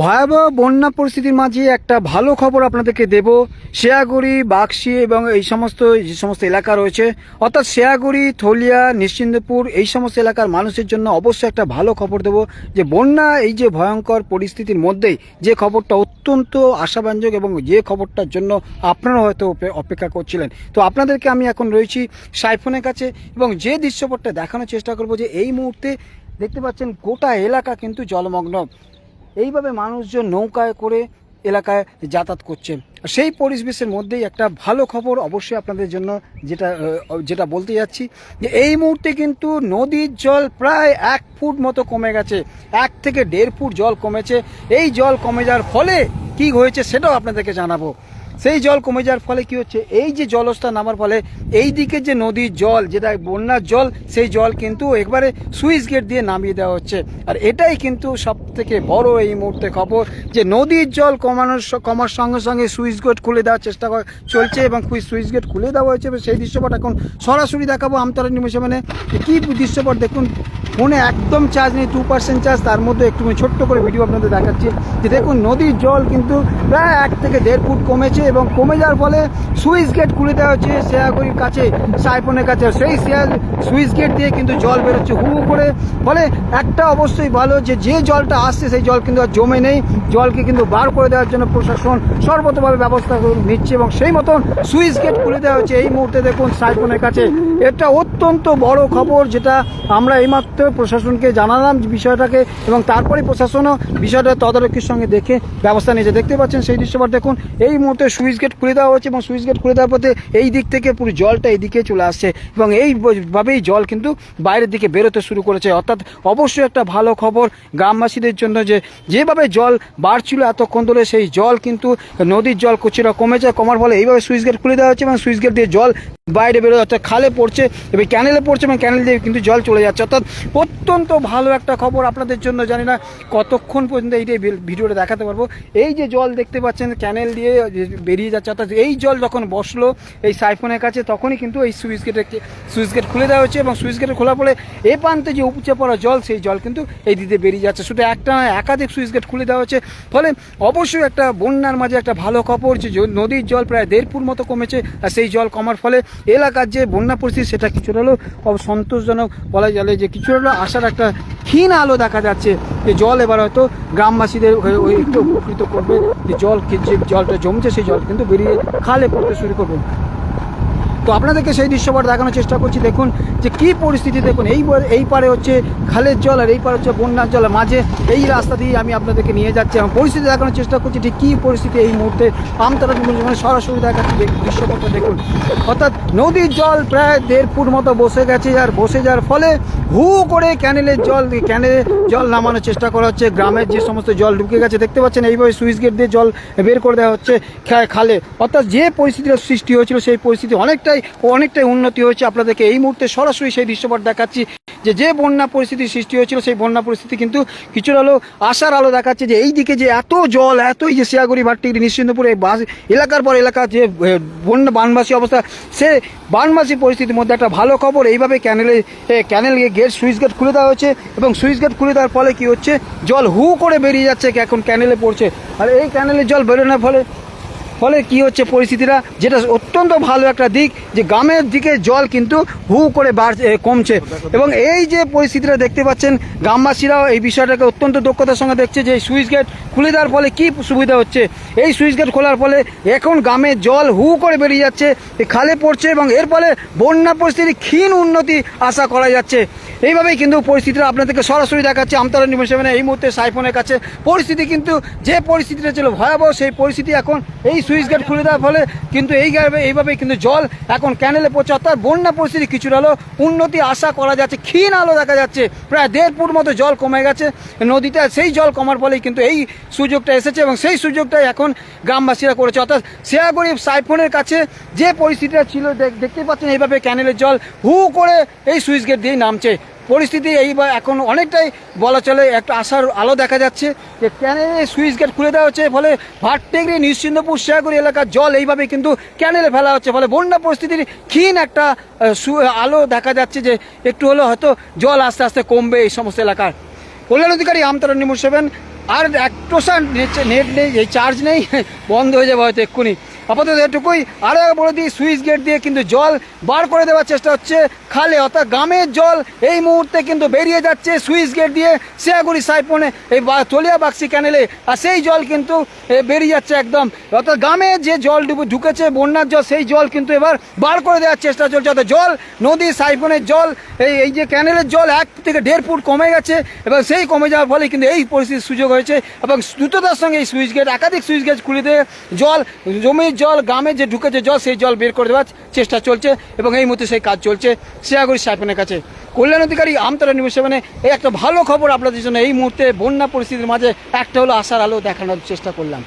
ভয়াবহ বন্যা পরিস্থিতির মাঝে একটা ভালো খবর আপনাদেরকে দেব। শেয়াগুড়ি বাক্সি এবং এই সমস্ত, যে সমস্ত এলাকা রয়েছে, অর্থাৎ শেয়াগুড়ি, থলিয়া, নিশ্চিন্দপুর, এই সমস্ত এলাকার মানুষের জন্য অবশ্যই একটা ভালো খবর দেব যে, বন্যা, এই যে ভয়ঙ্কর পরিস্থিতির মধ্যেই যে খবরটা অত্যন্ত আশাব্যঞ্জক এবং যে খবরটার জন্য আপনারা হয়তো অপেক্ষা করছিলেন। তো আপনাদেরকে আমি এখন রয়েছি সাইফোনের কাছে এবং যে দৃশ্যপটটা দেখানোর চেষ্টা করব যে, এই মুহূর্তে দেখতে পাচ্ছেন গোটা এলাকা কিন্তু জলমগ্ন। এইভাবে মানুষজন নৌকায় করে এলাকায় যাতায়াত করছে। সেই পরিবেশের মধ্যেই একটা ভালো খবর অবশ্যই আপনাদের জন্য যেটা যেটা বলতে যাচ্ছি যে এই মুহূর্তে কিন্তু নদীর জল প্রায় এক ফুট মতো কমে গেছে, এক থেকে দেড় ফুট জল কমেছে। এই জল কমে যাওয়ার ফলে কি হয়েছে সেটাও আপনাদেরকে জানাব। সেই জল কমে যাওয়ার ফলে কি হচ্ছে? এই যে জলস্তর নামার ফলে এই দিকে যে নদীর জল, যেটা বন্যার জল, সেই জল কিন্তু একবারে সুইচ গেট দিয়ে নামিয়ে দেওয়া হচ্ছে। আর এটাই কিন্তু সব থেকে বড় এই মুহূর্তে খবর যে নদীর জল কমানোর কমার সঙ্গে সঙ্গে সুইচ গেট খুলে দেওয়ার চেষ্টা চলছে এবং সুইচ গেট খুলে দেওয়া হয়েছে। সেই দৃশ্যপট এখন সরাসরি দেখাবো আমতলা নিমেষে মানে কী দৃশ্যপট দেখুন? ফোনে একদম চার্জ নেই টু পার্সেন্ট চার্জ তার মধ্যে একটু ছোট্ট করে ভিডিও আপনাদের দেখাচ্ছি। যে দেখুন, নদীর জল কিন্তু প্রায় এক থেকে দেড় ফুট কমেছে এবং কমে যাওয়ার ফলে সুইচ গেট খুলে দেওয়া হচ্ছে শেয়াগুড়ির কাছে, সাইফোনের কাছে। সেই শেয়ার সুইচ গেট দিয়ে কিন্তু জল বেরোচ্ছে হু হু করে। ফলে একটা অবশ্যই ভালো যে যে জলটা আসছে, সেই জল কিন্তু আর জমে নেই। জলকে কিন্তু বার করে দেওয়ার জন্য প্রশাসন সর্বতভাবে ব্যবস্থা নিচ্ছে এবং সেই মতন সুইচ গেট খুলে দেওয়া হচ্ছে। এই মুহূর্তে দেখুন সাইফোনের কাছে। এটা অত্যন্ত বড় খবর, যেটা আমরা এইমাত্র প্রশাসনকে জানালাম বিষয়টাকে এবং তারপরে প্রশাসনও বিষয়টা তদারকির সঙ্গে দেখে ব্যবস্থা নিয়েছে। দেখতে পাচ্ছেন সেই দৃশ্যপট দেখুন, এই মুহূর্তে সুইচ গেট খুলে দেওয়া হচ্ছে এবং সুইচ গেট খুলে দেওয়ার পথে এই দিক থেকে পুরো জলটা এইদিকে চলে আসছে এবং এইভাবেই জল কিন্তু বাইরের দিকে বেরোতে শুরু করেছে। অর্থাৎ অবশ্যই একটা ভালো খবর গ্রামবাসীদের জন্য যে, যেভাবে জল বাড়ছিল এতক্ষণ ধরে, সেই জল কিন্তু নদীর জল কিছুটা কমেছে, কমার ফলে এইভাবে সুইচ গেট খুলে দেওয়া হচ্ছে এবং সুইচ গেট দিয়ে জল বাইরে বেরো অর্থাৎ খালে পড়ছে এবং ক্যানেলে পড়ছে এবং ক্যানেল দিয়ে কিন্তু জল চলে যাচ্ছে। অর্থাৎ অত্যন্ত ভালো একটা খবর আপনাদের জন্য, জানি না কতক্ষণ পর্যন্ত এইটাই ভিডিওটা দেখাতে পারব। এই যে জল দেখতে পাচ্ছেন ক্যানেল দিয়ে বেরিয়ে যাচ্ছে, অর্থাৎ এই জল যখন বসল এই সাইফোনের কাছে, তখনই কিন্তু এই সুইচ গেটে সুইচ গেট খুলে দেওয়া হচ্ছে এবং সুইচ গেটে খোলা পড়ে এ প্রান্তে যে উপচে পড়া জল, সেই জল কিন্তু এই দিতে বেরিয়ে যাচ্ছে। শুধু একটা নয়, একাধিক সুইচ গেট খুলে দেওয়া হচ্ছে ফলে অবশ্যই একটা বন্যার মাঝে একটা ভালো খবর যে নদীর জল প্রায় দেড় ফুট মতো কমেছে আর সেই জল কমার ফলে এলাকার যে বন্যা পরিস্থিতি, সেটা কিছুটা হলেও সন্তোষজনক বলা গেলে যে কিছুটা হলেও আসার একটা ক্ষীণ আলো দেখা যাচ্ছে যে জল এবার হয়তো গ্রামবাসীদের ওই একটু উপকৃত করবে। যে জল যে জলটা জমছে সেই জল কিন্তু বেরিয়ে খালে পড়তে শুরু করবে। তো আপনাদেরকে সেই দৃশ্যপট দেখানোর চেষ্টা করছি। দেখুন যে কি পরিস্থিতি, দেখুন এই এই পারে হচ্ছে খালের জল আর এই পারে হচ্ছে বন্যার জল। মাঝে এই রাস্তা দিয়ে আমি আপনাদেরকে নিয়ে যাচ্ছি। এবং পরিস্থিতি দেখানোর চেষ্টা করছি ঠিক কী পরিস্থিতি এই মুহূর্তে। আমতারা মানে সরাসরি দেখাচ্ছি দেখ- দৃশ্যপটটা, দেখুন। অর্থাৎ নদীর জল প্রায় দেড় ফুট মতো বসে গেছে আর বসে যাওয়ার ফলে হু করে ক্যানেলের জল ক্যানেলে জল নামানোর চেষ্টা করা হচ্ছে। গ্রামের যে সমস্ত জল ঢুকে গেছে, দেখতে পাচ্ছেন এইভাবে সুইচ গেট দিয়ে জল বের করে দেওয়া হচ্ছে খালে। অর্থাৎ যে পরিস্থিতির সৃষ্টি হয়েছিল, সেই পরিস্থিতি অনেকটাই অনেকটাই উন্নতি হয়েছে। আপনাদেরকে এই মুহূর্তে সরাসরি সেই দৃশ্যপট দেখাচ্ছি যে যে বন্যা পরিস্থিতি সৃষ্টি হয়েছিল, সেই বন্যা পরিস্থিতি কিন্তু কিছুটা হলেও আশার আলো দেখাচ্ছে যে এই দিকে যে এত জল, এতই যে শিয়াগুড়ি নিশ্চিন্তপুর এই বাস, এলাকার পর এলাকা যে বন্যা বানবাসী অবস্থা, সে বানবাসী পরিস্থিতির মধ্যে একটা ভালো খবর, এইভাবে ক্যানেলে ক্যানেল গেট সুইচ গেট খুলে দেওয়া হয়েছে এবং সুইচ গেট খুলে দেওয়ার ফলে কি হচ্ছে, জল হু করে বেরিয়ে যাচ্ছে, এখন ক্যানেলে পড়ছে। আর এই ক্যানেলের জল বেরোনোর ফলে ফলে কি হচ্ছে পরিস্থিতিটা? যেটা অত্যন্ত ভালো একটা দিক, যে গ্রামের দিকে জল কিন্তু হু করে বাড়ছে কমছে। এবং এই যে পরিস্থিতিটা দেখতে পাচ্ছেন, গ্রামবাসীরাও এই বিষয়টাকে অত্যন্ত দক্ষতার সঙ্গে দেখছে যে সুইচ গেট খুলে দেওয়ার ফলে কি সুবিধা হচ্ছে। এই সুইচ গেট খোলার ফলে এখন গ্রামে জল হু করে বেরিয়ে যাচ্ছে খালে পড়ছে এবং এর ফলে বন্যা পরিস্থিতি ক্ষীণ উন্নতি আশা করা যাচ্ছে। এইভাবেই কিন্তু পরিস্থিতিটা আপনাদেরকে সরাসরি দেখাচ্ছে আমতারা নিউজ সেভেনে। এই মুহূর্তে সাইফোনের কাছে পরিস্থিতি কিন্তু যে পরিস্থিতিটা ছিল ভয়াবহ, সেই পরিস্থিতি এখন এই সুইচ গেট খুলে দেওয়ার ফলে কিন্তু এই এইভাবেই কিন্তু জল এখন ক্যানেলে পড়ছে। অর্থাৎ বন্যা পরিস্থিতি কিছুটা হলো উন্নতি আশা করা যাচ্ছে, ক্ষীণ আলো দেখা যাচ্ছে। প্রায় দেড় ফুট মতো জল কমে গেছে নদীতে সেই জল কমার ফলেই কিন্তু এই সুযোগটা এসেছে এবং সেই সুযোগটাই এখন গ্রামবাসীরা করেছে। অর্থাৎ শেয়াগুড়ি সাইফোনের কাছে যে পরিস্থিতিটা ছিল, দেখ- দেখতেই পাচ্ছেন এইভাবে ক্যানেলের জল হু করে এই সুইচ গেট দিয়ে নামছে। পরিস্থিতি এই বা এখন অনেকটাই বলা চলে, একটা আশার আলো দেখা যাচ্ছে যে ক্যানেলে সুইচ গেট খুলে দেওয়া হচ্ছে, ফলে ভাটটেগড়ি নিশ্চিন্দপুর শেয়াগুড়ি এলাকার জল এইভাবে কিন্তু ক্যানেলে ফেলা হচ্ছে, ফলে বন্যা পরিস্থিতির ক্ষীণ একটা আলো দেখা যাচ্ছে যে একটু হলেও হয়তো জল আস্তে আস্তে কমবে এই সমস্ত এলাকার। কল্যাণ অধিকারী আমতরা নিমুর আর এক টোসা নেট নেই, এই চার্জ নেই, বন্ধ হয়ে যাবে হয়তো এক্ষুনি। আপাতত এটুকুই। আরও একবার বলে দিই, সুইচ গেট দিয়ে কিন্তু জল বার করে দেওয়ার চেষ্টা হচ্ছে খালে, অর্থাৎ গ্রামের জল এই মুহূর্তে কিন্তু বেরিয়ে যাচ্ছে সুইচ গেট দিয়ে শেয়াগুড়ি সাইপনে এই তলিয়া বাক্সি ক্যানেলে আর সেই জল কিন্তু বেরিয়ে যাচ্ছে একদম। অর্থাৎ গ্রামে যে জল ডুবে ঢুকেছে, বন্যার জল, সেই জল কিন্তু এবার বার করে দেওয়ার চেষ্টা চলছে। অর্থাৎ জল, নদী সাইফনের জল, এই এই যে ক্যানেলের জল এক থেকে দেড় ফুট কমে গেছে এবং সেই কমে যাওয়ার ফলে কিন্তু এই পরিস্থিতির সুযোগ হয়েছে এবং দ্রুততার সঙ্গে এই সুইচ গেট, একাধিক সুইচ গেট খুলে দিয়ে জল, জমির জল, গ্রামে যে ঢুকেছে জল, সেই জল বের করে দেওয়ার চেষ্টা চলছে এবং এই মুহূর্তে সেই কাজ চলছে। শেয়াগুড়ি সাইফনের কাছে। কল্যাণ অধিকারী আমতলা নিউজ সেভেনে এই একটা ভালো খবর আপনাদের জন্য এই মুহূর্তে বন্যা পরিস্থিতির মাঝে একটা হলো আশার আলো দেখানোর চেষ্টা করলাম।